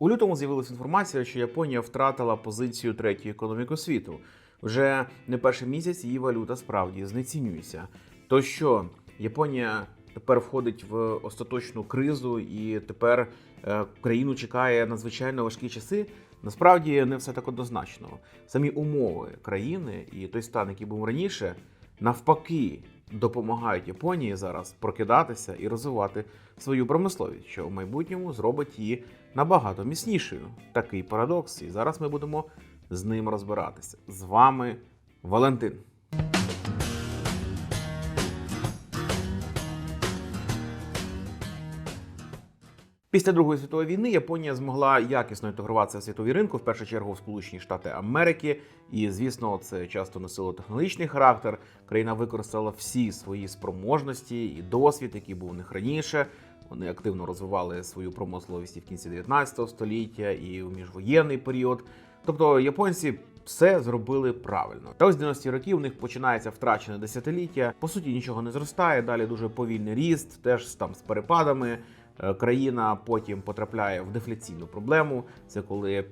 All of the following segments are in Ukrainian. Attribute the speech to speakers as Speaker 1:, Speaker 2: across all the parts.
Speaker 1: У лютому з'явилася інформація, що Японія втратила позицію третьої економіки світу. Вже не перший місяць її валюта справді знецінюється. То що Японія тепер входить в остаточну кризу, і тепер е, країну чекає надзвичайно важкі часи. Насправді не все так однозначно. Самі умови країни і той стан, який був раніше, навпаки допомагають Японії зараз прокидатися і розвивати свою промисловість, що в майбутньому зробить її набагато міцнішою. Такий парадокс. І зараз ми будемо з ним розбиратися. З вами Валентин. Після Другої світової війни Японія змогла якісно інтегруватися в світовий ринку, в першу чергу в Сполучені Штати Америки. І звісно, це часто носило технологічний характер. Країна використала всі свої спроможності і досвід, який був у них раніше. Вони активно розвивали свою промисловість і в кінці 19 століття і у міжвоєнний період. Тобто японці все зробили правильно. Та ось з 90-ті років у них починається втрачене десятиліття. По суті, нічого не зростає. Далі дуже повільний ріст, теж там з перепадами. Е, Країна потім потрапляє в дефляційну проблему. Це коли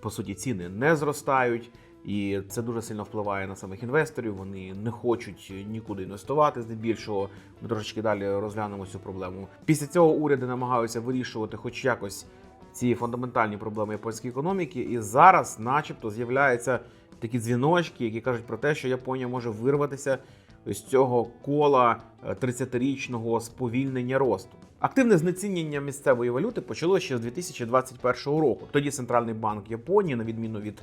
Speaker 1: по суті ціни не зростають. І це дуже сильно впливає на самих інвесторів. Вони не хочуть нікуди інвестувати. Здебільшого ми трошечки далі розглянемо цю проблему. Після цього уряди намагаються вирішувати, хоч якось, ці фундаментальні проблеми японської економіки. І зараз, начебто, з'являються такі дзвіночки, які кажуть про те, що Японія може вирватися з цього кола е, 30-річного сповільнення росту. Активне знецінення місцевої валюти почалося ще з 2021 року. Тоді центральний банк Японії, на відміну від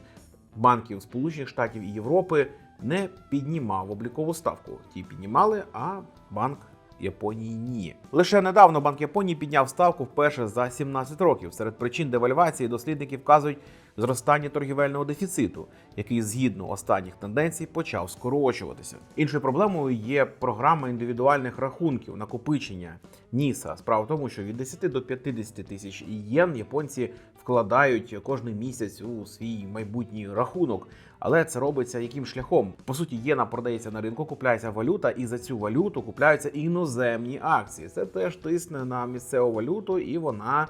Speaker 1: банків Сполучених Штатів і Європи, не піднімав облікову ставку. Ті піднімали, а банк Японії ні. Лише недавно Банк Японії підняв ставку вперше за 17 років. Серед причин девальвації дослідники вказують зростання торгівельного дефіциту, який згідно останніх тенденцій почав скорочуватися. Іншою проблемою є програма індивідуальних рахунків накопичення НІСА. Справа в тому, що від 10 до 50 тисяч єн японці вкладають кожен місяць у свій майбутній рахунок. Але це робиться яким шляхом? По суті, єна продається на ринку, купляється валюта, і за цю валюту купляються іноземні акції. Це теж тисне на місцеву валюту, і вона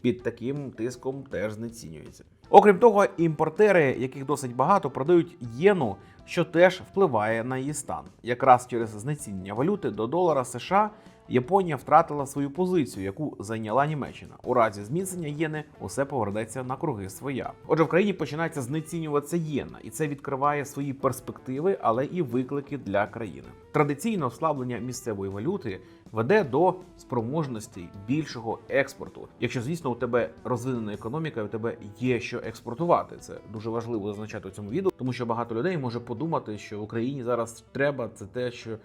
Speaker 1: під таким тиском теж знецінюється. Окрім того, імпортери, яких досить багато, продають єну, що теж впливає на її стан. Якраз через знецінення валюти до долара США Японія втратила свою позицію, яку зайняла Німеччина. У разі зміцнення єни усе повернеться на круги своя. Отже, в країні починається знецінюватися єна, і це відкриває свої перспективи, але і виклики для країни. Традиційно ослаблення місцевої валюти веде до спроможностей більшого експорту. Якщо, звісно, у тебе розвинена економіка, і у тебе є що експортувати. Це дуже важливо зазначати у цьому відео, тому що багато людей може подумати, що в Україні зараз треба це те, що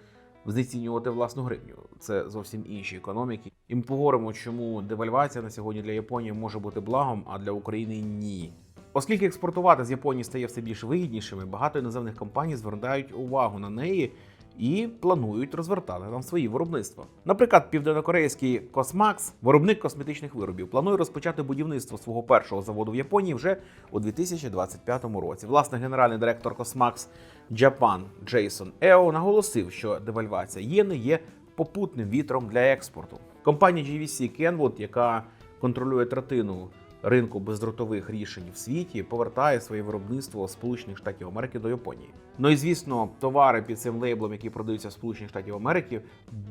Speaker 1: знецінювати власну гривню. Це зовсім інші економіки. І ми поговоримо, чому девальвація на сьогодні для Японії може бути благом, а для України ні. Оскільки експортувати з Японії стає все більш вигіднішими, багато іноземних компаній звертають увагу на неї і планують розвертати там свої виробництва. Наприклад, південнокорейський Cosmax, виробник косметичних виробів, планує розпочати будівництво свого першого заводу в Японії вже у 2025 році. Власне, генеральний директор Cosmax Japan Джейсон Ео наголосив, що девальвація єни є попутним вітром для експорту. Компанія GVC Kenwood, яка контролює третину ринку бездротових рішень в світі, повертає своє виробництво Сполучених Штатів Америки до Японії. Ну і звісно, товари під цим лейблом, які продаються в Сполучених Штатів Америки,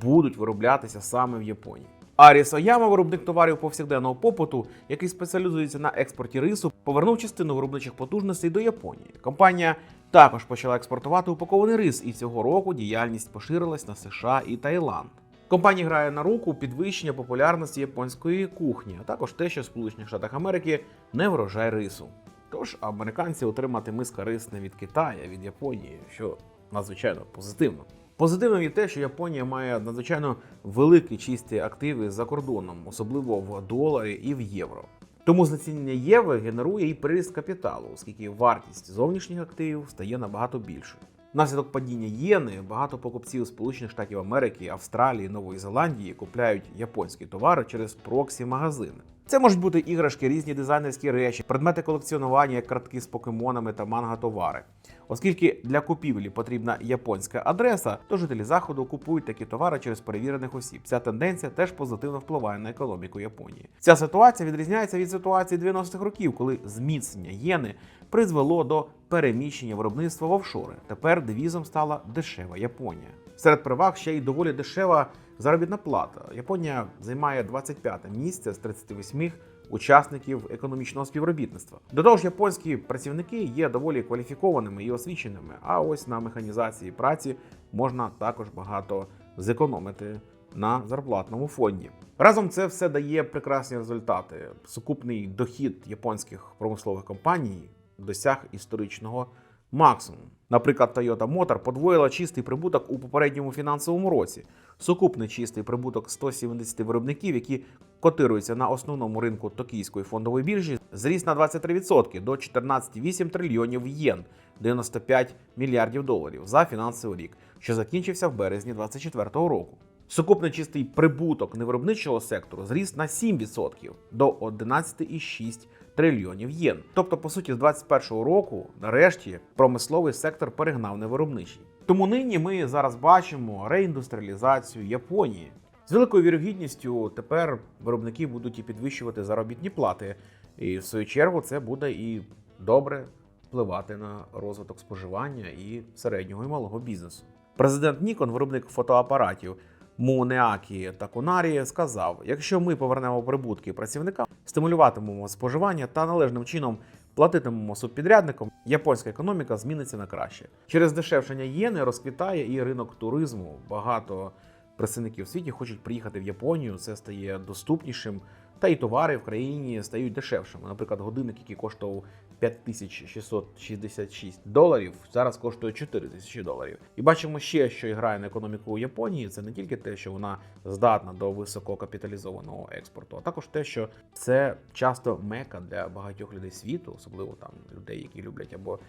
Speaker 1: будуть вироблятися саме в Японії. Аріс Ояма, виробник товарів повсякденного попиту, який спеціалізується на експорті рису, повернув частину виробничих потужностей до Японії. Компанія також почала експортувати упакований рис, і цього року діяльність поширилась на США і Таїланд. Компанія грає на руку підвищення популярності японської кухні, а також те, що в Сполучених Штатах Америки не врожай рису. Тож американці отримати миска рис не від Китаю, а від Японії, що надзвичайно позитивно. Позитивно є те, що Японія має надзвичайно великі чисті активи за кордоном, особливо в доларі і в євро. Тому знецінення євро генерує і приріст капіталу, оскільки вартість зовнішніх активів стає набагато більшою. Внаслідок падіння єни багато покупців Сполучених Штатів Америки, Австралії, Нової Зеландії купляють японські товари через проксі магазини. Це можуть бути іграшки, різні дизайнерські речі, предмети колекціонування, як картки з покемонами та манга-товари. Оскільки для купівлі потрібна японська адреса, то жителі заходу купують такі товари через перевірених осіб. Ця тенденція теж позитивно впливає на економіку Японії. Ця ситуація відрізняється від ситуації 90-х років, коли зміцнення єни призвело до переміщення виробництва в офшори. Тепер девізом стала дешева Японія. Серед переваг ще й доволі дешева заробітна плата. Японія займає 25 місце з 38 учасників економічного співробітництва. До того ж, японські працівники є доволі кваліфікованими і освіченими. А ось на механізації праці можна також багато зекономити на зарплатному фонді. Разом це все дає прекрасні результати. Сукупний дохід японських промислових компаній досяг історичного максимуму. Наприклад, Toyota Motor подвоїла чистий прибуток у попередньому фінансовому році. Сукупний чистий прибуток 170 виробників, які котируються на основному ринку токійської фондової біржі, зріс на 23% до 14,8 трильйонів єн, 95 мільярдів доларів за фінансовий рік, що закінчився в березні 2024 року. Сукупний чистий прибуток невиробничого сектору зріс на 7% до 11,6 трильйонів єн. Тобто, по суті, з 2021 року, нарешті, промисловий сектор перегнав невиробничий. Тому нині ми зараз бачимо реіндустріалізацію Японії. З великою вірогідністю тепер виробники будуть і підвищувати заробітні плати, і в свою чергу це буде і добре впливати на розвиток споживання і середнього і малого бізнесу. Президент Нікон, виробник фотоапаратів Мунеакі Такунарі, сказав: якщо ми повернемо прибутки працівникам, стимулюватимемо споживання та належним чином платитимемо субпідрядникам, японська економіка зміниться на краще. Через дешевшення єни розквітає і ринок туризму. Багато представників світі хочуть приїхати в Японію. Це стає доступнішим. Та й товари в країні стають дешевшими. Наприклад, годинник, який коштував 5666 доларів, зараз коштує 4000 доларів. І бачимо ще, що грає на економіку Японії. Це не тільки те, що вона здатна до висококапіталізованого експорту, а також те, що це часто мека для багатьох людей світу, особливо там людей, які люблять або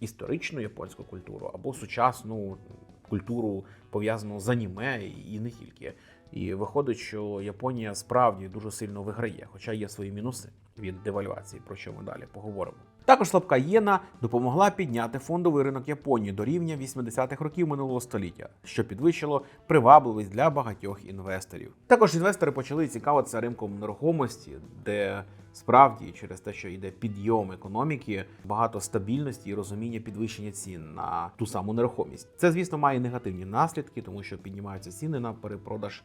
Speaker 1: історичну японську культуру, або сучасну культуру пов'язану з аніме і не тільки. І виходить, що Японія справді дуже сильно виграє, хоча є свої мінуси від девальвації, про що ми далі поговоримо. Також слабка єна допомогла підняти фондовий ринок Японії до рівня 80-х років минулого століття, що підвищило привабливість для багатьох інвесторів. Також інвестори почали цікавитися ринком нерухомості, де справді через те, що йде підйом економіки, багато стабільності і розуміння підвищення цін на ту саму нерухомість. Це, звісно, має негативні наслідки, тому що піднімаються ціни на перепродаж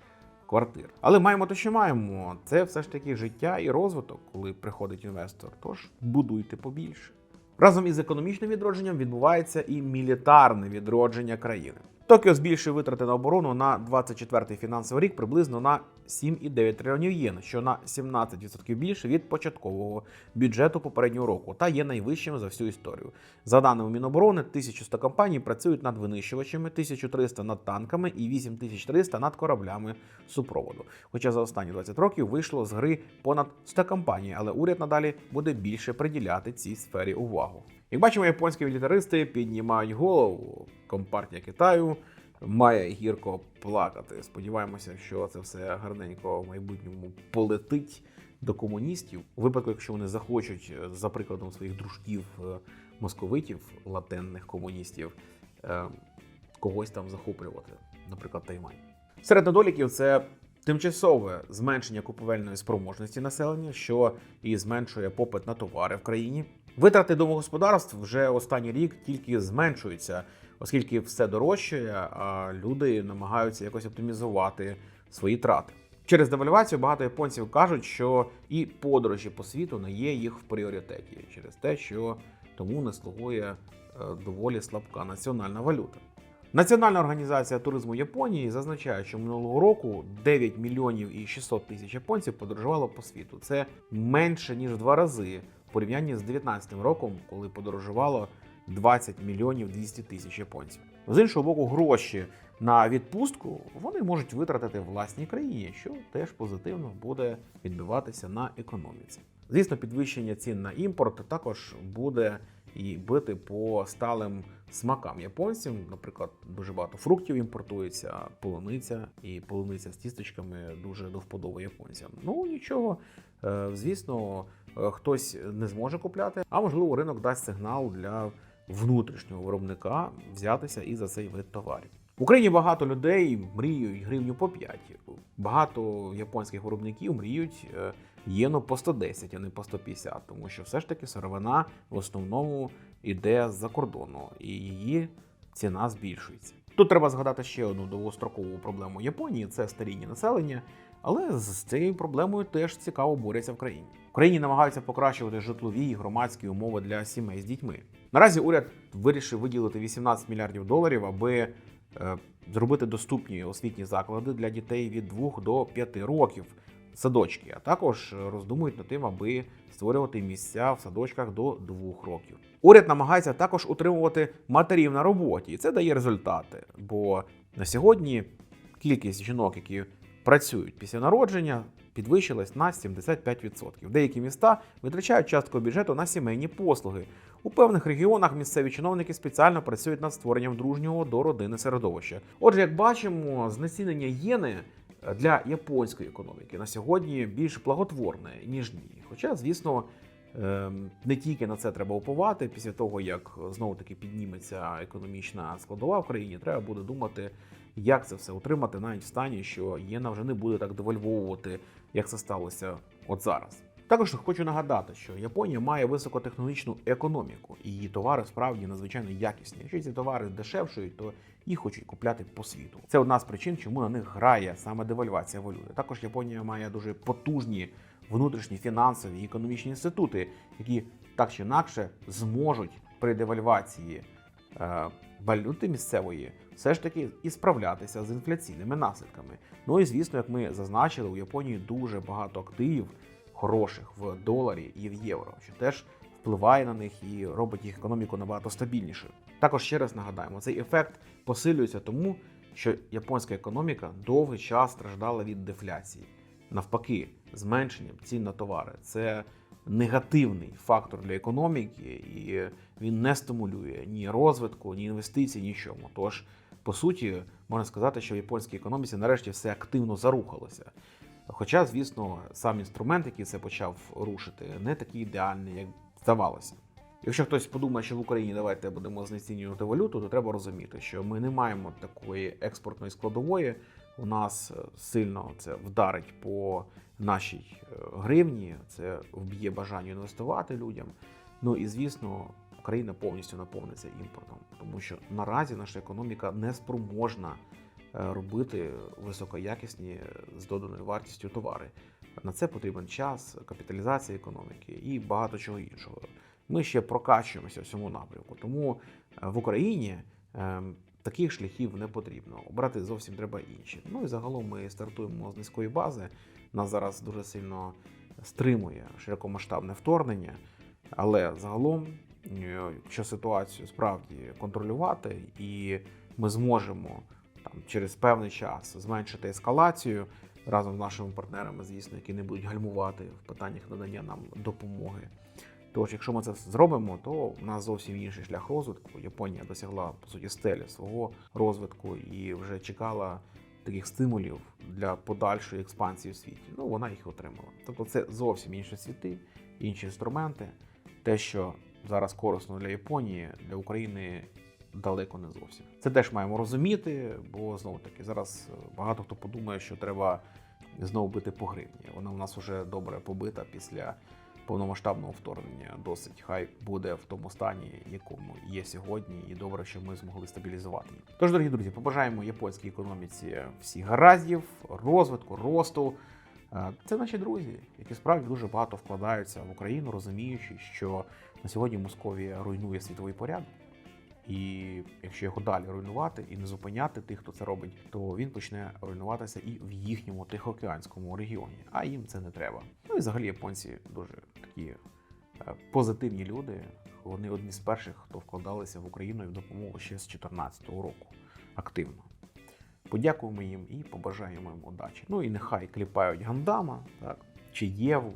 Speaker 1: квартир. Але маємо те, що маємо. Це все ж таки життя і розвиток, коли приходить інвестор. Тож будуйте побільше. Разом із економічним відродженням відбувається і мілітарне відродження країни. Токіо збільшує витрати на оборону на 24-й фінансовий рік приблизно на 7,9 трильйонів єн, що на 17% більше від початкового бюджету попереднього року, та є найвищим за всю історію. За даними Міноборони, 1100 компаній працюють над винищувачами, 1300 над танками і 8300 над кораблями супроводу. Хоча за останні 20 років вийшло з гри понад 100 компаній, але уряд надалі буде більше приділяти цій сфері увагу. Як бачимо, японські мілітаристи піднімають голову. Компартія Китаю має гірко плакати. Сподіваємося, що це все гарненько в майбутньому полетить до комуністів. У випадку, якщо вони захочуть, е, за прикладом своїх дружків е, московитів, латенних комуністів, е, когось там захоплювати, наприклад, Тайвань. Серед недоліків це тимчасове зменшення купівельної спроможності населення, що і зменшує попит на товари в країні. Витрати домогосподарств вже останній рік тільки зменшуються, оскільки все дорожчає, а люди намагаються якось оптимізувати свої трати. Через девальвацію багато японців кажуть, що і подорожі по світу не є їх в пріоритеті через те, що тому не слугує е, доволі слабка національна валюта. Національна організація туризму Японії зазначає, що минулого року 9 мільйонів і 600 тисяч японців подорожувало по світу. Це менше ніж в два рази порівнянні з 2019 роком, коли подорожувало 20 мільйонів 200 тисяч японців. З іншого боку, гроші на відпустку вони можуть витратити власній країні, що теж позитивно буде відбиватися на економіці. Звісно, підвищення цін на імпорт також буде і бити по сталим смакам японців. Наприклад, дуже багато фруктів імпортується, полуниця, і полуниця з тістечками дуже до вподоби японцям. Ну нічого, е, звісно, хтось не зможе купляти, а можливо, ринок дасть сигнал для внутрішнього виробника взятися і за цей вид товарів. В Україні багато людей мріють гривню по 5. Багато японських виробників мріють е, єну по 110, а не по 150, тому що все ж таки сировина в основному йде з-за кордону, і її ціна збільшується. Тут треба згадати ще одну довгострокову проблему Японії це старіння населення. Але з цією проблемою теж цікаво борються в країні. В країні намагаються покращувати житлові і громадські умови для сімей з дітьми. Наразі уряд вирішив виділити 18 мільярдів доларів, аби е, зробити доступні освітні заклади для дітей від 2 до 5 років. Садочки, а також роздумують над тим, аби створювати місця в садочках до 2 років. Уряд намагається також утримувати матерів на роботі, і це дає результати. Бо на сьогодні кількість жінок, які працюють після народження, підвищилась на 75%. Деякі міста витрачають частку бюджету на сімейні послуги. У певних регіонах місцеві чиновники спеціально працюють над створенням дружнього до родини середовища. Отже, як бачимо, знецінення єни для японської економіки на сьогодні більш благотворне ніж ні. Хоча, звісно, ем, не тільки на це треба уповати. Після того як знову таки підніметься економічна складова в країні, треба буде думати, як це все утримати навіть в стані, що єна вже не буде так девальвовувати, як це сталося от зараз. Також хочу нагадати, що Японія має високотехнологічну економіку, і її товари справді надзвичайно якісні. Якщо ці товари дешевшують, то їх хочуть купляти по світу. Це одна з причин, чому на них грає саме девальвація валюти. Також Японія має дуже потужні внутрішні фінансові і економічні інститути, які так чи інакше зможуть при девальвації е, валюти місцевої все ж таки і справлятися з інфляційними наслідками. Ну і звісно, як ми зазначили, у Японії дуже багато активів хороших в доларі і в євро, що теж впливає на них і робить їх економіку набагато стабільнішою. Також ще раз нагадаємо, цей ефект посилюється тому, що японська економіка довгий час страждала від дефляції. Навпаки, зменшенням цін на товари це негативний фактор для економіки, і він не стимулює ні розвитку, ні інвестицій, нічому. Тож, по суті, можна сказати, що в японській економіці нарешті все активно зарухалося. Хоча, звісно, сам інструмент, який це почав рушити, не такий ідеальний, як здавалося. Якщо хтось подумає, що в Україні давайте будемо знецінювати валюту, то треба розуміти, що ми не маємо такої експортної складової. У нас е, сильно це вдарить по нашій е, гривні, це вб'є бажання інвестувати людям. Ну і звісно, Україна повністю наповниться імпортом, тому що наразі наша економіка не спроможна е, робити високоякісні з доданою вартістю товари. На це потрібен час, капіталізація економіки і багато чого іншого. Ми ще прокачуємося в цьому напрямку. Тому е, в Україні е, таких шляхів не потрібно. Обрати зовсім треба інші. Ну і загалом ми стартуємо з низької бази. Нас зараз дуже сильно стримує широкомасштабне вторгнення, але загалом, е, якщо ситуацію справді контролювати, і ми зможемо там через певний час зменшити ескалацію разом з нашими партнерами, звісно, які не будуть гальмувати в питаннях надання нам допомоги. Тож, якщо ми це зробимо, то у нас зовсім інший шлях розвитку. Японія досягла по суті стелі свого розвитку і вже чекала таких стимулів для подальшої експансії у світі. Ну вона їх отримала. Тобто, це зовсім інші світи, інші інструменти. Те, що зараз корисно для Японії, для України далеко не зовсім. Це теж маємо розуміти, бо знову таки зараз багато хто подумає, що треба знову бити по гривні. Вона у нас вже добре побита після повномасштабного вторгнення. Досить хай буде в тому стані, якому є сьогодні, і добре, що ми змогли стабілізувати. Тож, дорогі друзі, побажаємо японській економіці всіх гараздів, розвитку, росту. Е, Це наші друзі, які справді дуже багато вкладаються в Україну, розуміючи, що на сьогодні Московія руйнує світовий порядок. І якщо його далі руйнувати і не зупиняти тих, хто це робить, то він почне руйнуватися і в їхньому тихоокеанському регіоні. А їм це не треба. Ну і взагалі японці дуже такі е, позитивні люди. Вони одні з перших, хто вкладалися в Україну і в допомогу ще з 2014 року активно. Подякуємо їм і побажаємо їм удачі. Ну і нехай кліпають гандама, так, чи Єву,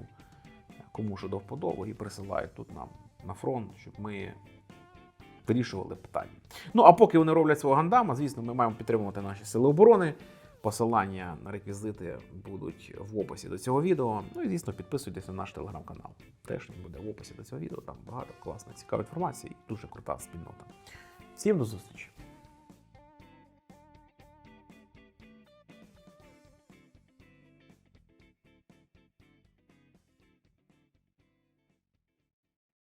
Speaker 1: кому що до вподоби, і присилають тут нам на фронт, щоб ми вирішували питання. Ну а поки вони роблять свого гандама, звісно, ми маємо підтримувати наші сили оборони. Посилання на реквізити будуть в описі до цього відео. Ну і звісно, підписуйтесь на наш телеграм-канал. Теж він буде в описі до цього відео. Там багато класної, цікавої інформації і дуже крута спільнота. Всім до зустрічі!